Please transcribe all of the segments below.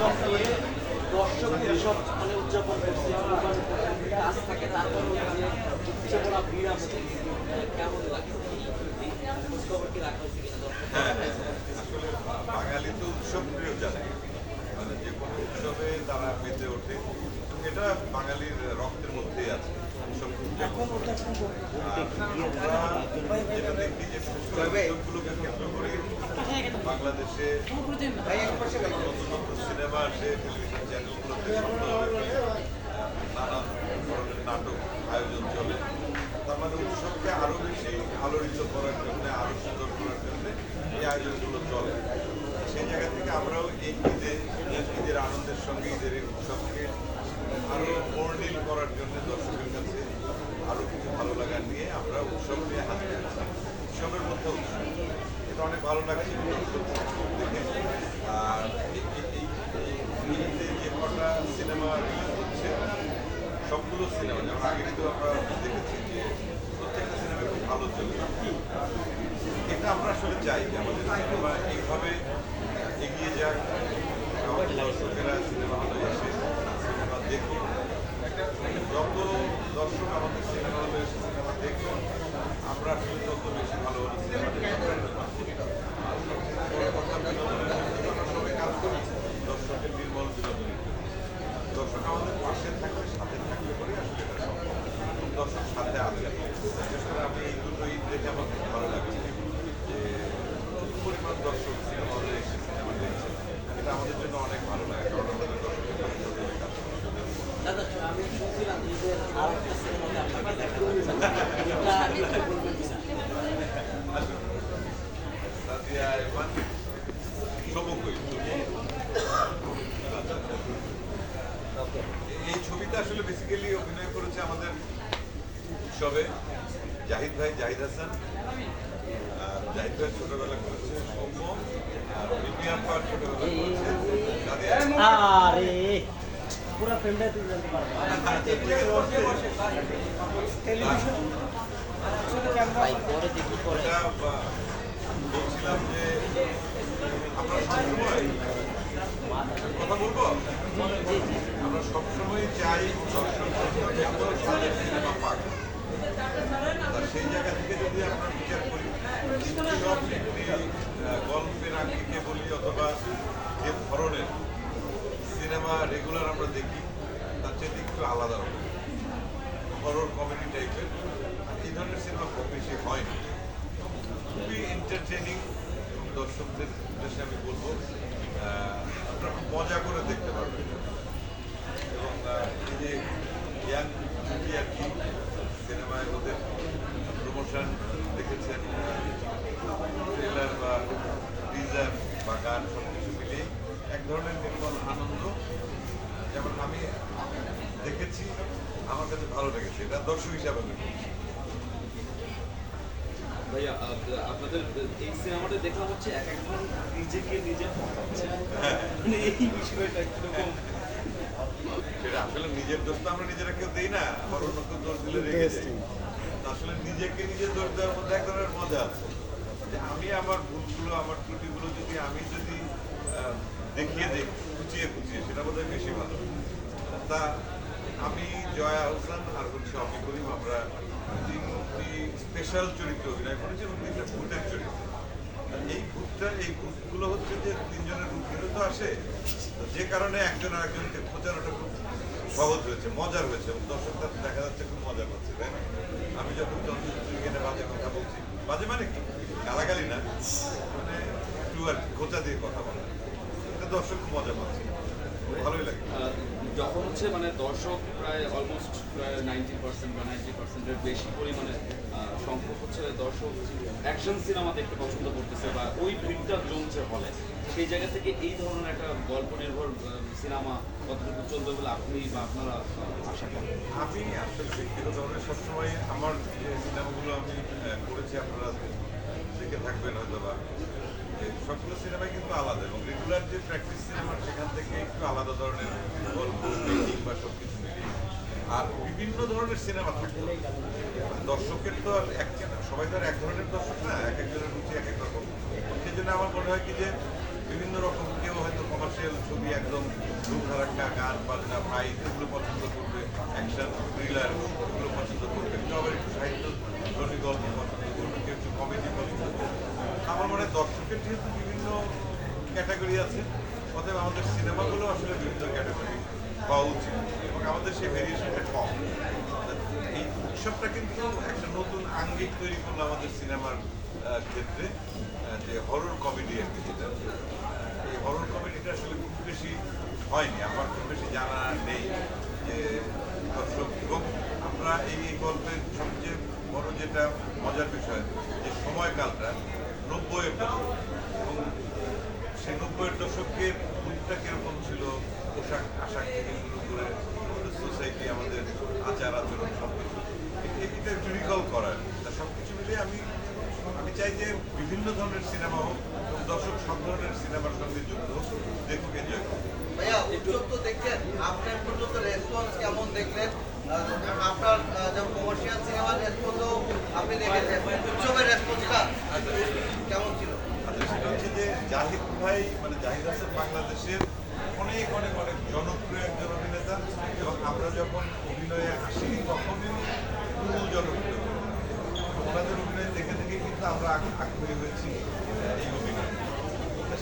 Cinema দিয়ে দর্শক উৎসব মানে উদযাপন করছে কাজ থাকে তারপর যে উচ্চে পড়া ভিড় আছে। কেমন লাগে? দর্শক হ্যাঁ, আসলে বাঙালি তো উৎসব প্রিয় জানে মানে যে কোনো উৎসবে তারা মেতে ওঠে। এটা বাঙালির রক্তের মধ্যেই আছে। উৎসবগুলোকে কেন্দ্র করে বাংলাদেশে সিনেমা আসে টেলিভিশন চ্যানেলগুলোতে ধরনের নাটক আয়োজন চলে। তার মানে উৎসবকে আরও বেশি আলোড়িত করার জন্য, আরও সুন্দর করার জন্য এই আয়োজনগুলো চলে সেই জায়গা থেকে আমরাও এই ঈদে ঈদের আনন্দের সঙ্গে ঈদের এই উৎসবকে আরও বর্ণিল করার জন্য দর্শকের কাছে আরও কিছু ভালো লাগা নিয়ে আমরা উৎসব নিয়ে হাজির হয়েছি উৎসবের মধ্যে উৎসব এটা অনেক ভালো লাগছে দর্শক দেখে আর এই- এই- এই- এই ঈদে যে কটা সিনেমা রিলিজ হচ্ছে সবগুলো সিনেমা আগে কিন্তু আমরা দেখেছি যে প্রত্যেকটা সিনেমা খুব ভালো চলছে এটা আমরা আসলে চাই যে আমাদের সিনেমা এইভাবে এগিয়ে যাক আমাদের দর্শকেরা সিনেমা হলে সিনেমা দেখুন যত দর্শক আমাদের সিনেমা হলে সিনেমা দেখুন আমরা আসলে তত বেশি ভালো ভালো সিনেমা দর্শকের নির্মল বিনোদনের জন্য। দর্শক আমাদের পাশে থাকলে সাথে থাকলে পরে আসলে এটা সম্ভব এবং দর্শক সাথে আছে বিশেষ করে আমি এই দুটো ঈদ দেখে আমার খুব ভালো লাগে যে প্রচুর পরিমাণ দর্শক সিনেমা হলে এসে সিনেমা দেখছে এটা আমাদের জন্য অনেক ভালো লাগে কারণ আমাদের দর্শকের পাশে সবসময় কাজ করার জন্য দাদা আমি শুনছিলাম যে ঈদের আর একটা সিনেমাতে আপনাকে দেখা যাচ্ছে এটা একটু বলবেন কিনা আসুন সাদিয়া এবার সবকই ওকে এই ছবিতে আসলে বেসিক্যালি অভিনয় করেছে আমাদের উৎসবে জাহিদ ভাই, জাহিদ হাসান। জাহিদ ভাই ছোটবেলা করেছে সৌম্য, আর ছোটবেলা করেছে। পুরো ফ্রেমটা তুই জানতে পারবে। ভাই পরে দেখি পরে। বা, বলছিলাম যে আমরা কথা বলব? আমরা সবসময় চাই সেই জায়গা থেকে যদি আমরা বিচার করি গল্পের আঙ্গিকে বলি অথবা যে ধরনের সিনেমা রেগুলার আমরা দেখি, তার চেয়ে একটু আলাদা রকম। হরর কমেডি টাইপের এই ধরনের সিনেমা খুব বেশি হয় না। খুবই এন্টারটেনিং দর্শকদের উদ্দেশ্যে আমি বলব আপনারা খুব মজা করে দেখতে পারবেন। এবং এই যে ইয়াং জুটি আর কি সিনেমায় ওদের প্রমোশন দেখেছেন ট্রেলার বা টিজার বা গান সব কিছু মিলিয়ে এক ধরনের নির্মল আমি দেখেছি আমার কাছে ভালো লেগেছে। এটা দর্শক হিসাবে। ভাইয়া আপ- আপনাদের এই সিনেমাটা হচ্ছে এক একজন নিজেকে নিজে মানে এই বিষয়টা কীরকম? সেটা আসলে নিজের দোষ তো আমরা নিজেরা কেউ দেই না আবার অন্য কেউ দোষ দিলে রেগে আসলে নিজেকে নিজে দোষ দেওয়ার মধ্যে এক ধরনের মজা আছে। যে আমি আমার ভুলগুলো আমার ত্রুটিগুলো যদি আমি যদি আহ, দেখিয়ে দিই খুঁচিয়ে খুঁচিয়ে সেটা বোধহয় বেশি ভালো। তা আমি জয়া হোসেন আর হচ্ছে অমি করিম আমরা তিনটি স্পেশাল চরিত্র অভিনয় করেছি এবং তিনটা ভূতের চরিত্র। আর এই ভূতটা, এই ভূতগুলো হচ্ছে যে তিনজনের রূপ ফেরত আসে। যে কারণে একজন আরেকজনকে খোঁজানোটা খুব সহজ হয়েছে, মজার হয়েছে এবং দর্শকরা দেখা যাচ্ছে খুব মজা পাচ্ছে তাই না? আমি যখন চন্দ্রচন্দ্রিকে বাজে কথা বলছি, বাজে মানে কি? গালাগালি না মানে একটু আর খোঁচা দিয়ে কথা বলা। এটা দর্শক খুব মজা পাচ্ছে, ভালোই লাগে। যখন হচ্ছে মানে দর্শক প্রায় অলমোস্ট প্রায় নাইনটি পার্সেন্ট বা নাইনটি পার্সেন্টের বেশি পরিমাণে সংখ্যক হচ্ছে দর্শক অ্যাকশন সিনেমা দেখতে পছন্দ করতেছে বা ওই ভিড়টা জমছে হলে। সেই জায়গা থেকে এই ধরনের একটা গল্প নির্ভর সিনেমা কতটুকু চলবে বলে আপনি বা আপনারা আশা করেন? আমি আসলে ব্যক্তিগতভাবে সবসময় আমার যে সিনেমাগুলো আমি করেছি, আপনারা দেখে থাকবেন হয়তো বা সবগুলো সিনেমাই কিন্তু আলাদা এবং রেগুলার যে প্র্যাকটিস সিনেমা সেখান থেকে একটু আলাদা ধরনের গল্প বা সব মিলিয়ে। আর বিভিন্ন ধরনের সিনেমা থাকে। দর্শকের তো আর এক সবাই তো আর এক ধরনের দর্শক না, এক একজনের রুচি এক এক রকম। সেই আমার মনে হয় কি যে বিভিন্ন রকম কেউ হয়তো কমার্শিয়াল ছবি একদম ধূম ধারাক্কা গান, বাজনা ফাইট এগুলো পছন্দ করবে অ্যাকশন থ্রিলার এগুলো পছন্দ করবে। কেউ আবার একটু সাহিত্য ধর্মী গল্প পছন্দ করবে, কেউ একটু কমেডি পছন্দ করবে। আমার মনে হয় দর্শকের যেহেতু ক্যাটাগরি আছে। অতএব আমাদের সিনেমাগুলো আসলে বিভিন্ন ক্যাটাগরি হওয়া উচিত। এবং আমাদের সেই ভেরিয়েশনটা কম। এই উৎসবটা কিন্তু একটা নতুন আঙ্গিক তৈরি করল আমাদের সিনেমার ক্ষেত্রে আহ, যে হরর কমেডি আর কি যেটা এই হরর কমেডিটা আসলে খুব বেশি হয়নি আমার খুব বেশি জানা নেই যে দর্শক এবং আমরা এই এই গল্পের সবচেয়ে বড় যেটা মজার বিষয় যে সময়কালটা নব্বইয়ের দশক এবং সেই নব্বইয়ের দশকের রূপটা কীরকম ছিল পোশাক আশাক থেকে শুরু করে আমাদের সোসাইটি আমাদের আচার আচরণ সব কিছু এটা একটু রিকল করার তা সব কিছু মিলিয়ে আমি আমি চাই যে বিভিন্ন ধরনের সিনেমা হোক এবং দর্শক সব ধরনের সিনেমার সঙ্গে যুক্ত হোক দেখুক এনজয় করুক। ভাইয়া উৎসব তো দেখছেন আপনার পর্যন্ত রেসপন্স কেমন দেখলেন? আপনার যেমন কমার্শিয়াল সিনেমার রেসপন্সও আপনি দেখেছেন উৎসবের রেসপন্সটা কেমন ছিল? আচ্ছা সেটা হচ্ছে যে জাহিদ ভাই মানে জাহিদ হাসান বাংলাদেশের অনেক অনেক অনেক জনপ্রিয় একজন অভিনেতা এবং আমরা যখন অভিনয়ে আসি তখনই মূল জনপ্রিয় তো ওনাদের অভিনয় দেখে দেখে কিন্তু আমরা আগ- আগ্রহী হয়েছি এই অভিনয়।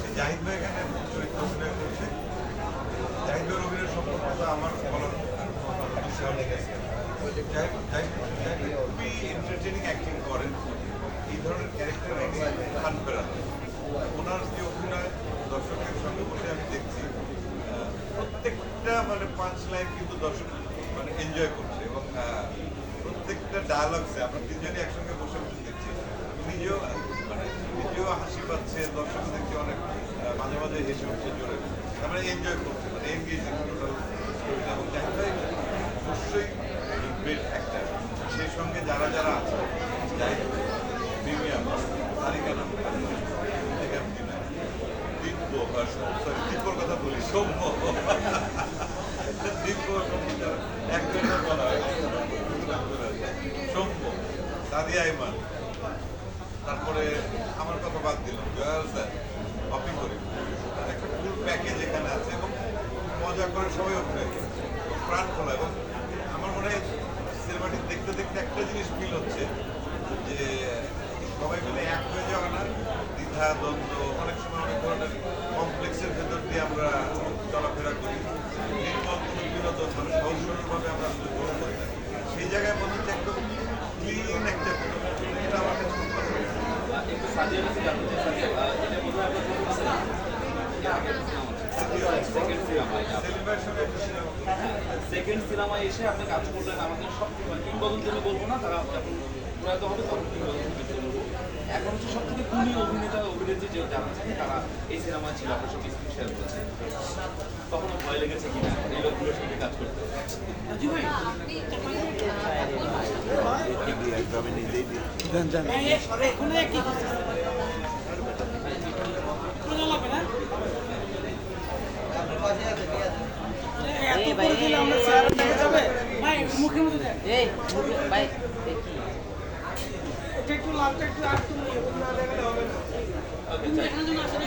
সেই জাহিদ ভাই এখানে চরিত্র অভিনয় করছে। জাহিদ ভাইয়ের অভিনয় সম্পর্কে তো আমার বলার খুবই এন্টারটেনিং অ্যাক্টিং করেন। এই ধরনের ক্যারেক্টার খান ফেরান। ওনার যে অভিনয়, দর্শকের সঙ্গে বসে আমি দেখছি প্রত্যেকটা মানে পাঁচ লাইন কিন্তু দর্শক মানে এনজয় করছে এবং প্রত্যেকটা ডায়ালগসে আমরা তিনজনই একসঙ্গে বসে নিজেও মানে হাসি পাচ্ছে দর্শক দেখছি অনেক মাঝে মাঝে হেসে উঠছে জোরে। তার মানে এনজয় করছে মানে এনগেজিং অবশ্যই অ্যাক্টার সেই সঙ্গে যারা যারা আছে, যাই প্রিমিয়াম তালিকা নাম দিব্য সরি দিব্যর কথা বলি, সৌম্য। দিব্য একজনের বলা হয় সৌম্য সাদিয়া ইমান তারপরে আমার কথা বাদ দিলাম অপি করি। একটা ফুল প্যাকেজ এখানে আছে এবং মজা করে সবাই করে প্রাণ খোলা এবং আমার মনে হয় সিনেমাটি দেখতে দেখতে একটা জিনিস ফিল হচ্ছে, যে সবাই মিলে এক হয়ে যাওয়া না, দ্বিধা, দ্বন্দ্ব, অনেক সময় অনেক ধরনের কমপ্লেক্সের ভেতর দিয়ে আমরা চলাফেরা করি। নির্মল মানে সহজ সরলভাবে আমরা গ্রহণ করি। সেই জায়গায় মনে হচ্ছে একদম ক্লিন একটা সেকেন্ড সিনেমা সিনেমা সিনেমায় এসে আপনি কাজ করলেন। আমাদের সব কিংবদন্তি আমি বলব না, তারা যখন প্রয়াত তখন বলব এখন হচ্ছে সব থেকে গুণী অভিনেতা, অভিনেত্রী যে যারা থাকে তারা এই সিনেমায় ছিল শেয়ার করেছে। কখনো ভয় লেগেছে কিনা? এই লোকগুলোর সঙ্গে কাজ করতে মুখে মুখে দেন এটা একটু লাভটা একটু আর তুমি এখানে যেন আসলে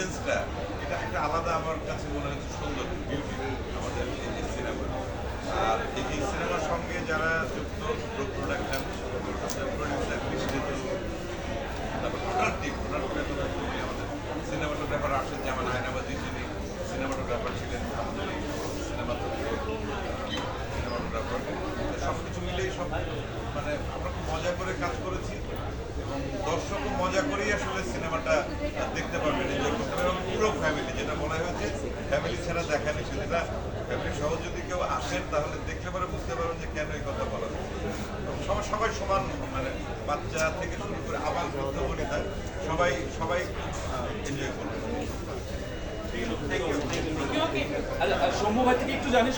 প্রেজেন্সটা এটা একটা আলাদা আমার কাছে মনে হচ্ছে। আমরা সবাই সমান মানে বাচ্চা থেকে শুরু করে আবার যত বলি তাই সবাই সবাই এনজয় করবে। শম্ভু ভাই আমি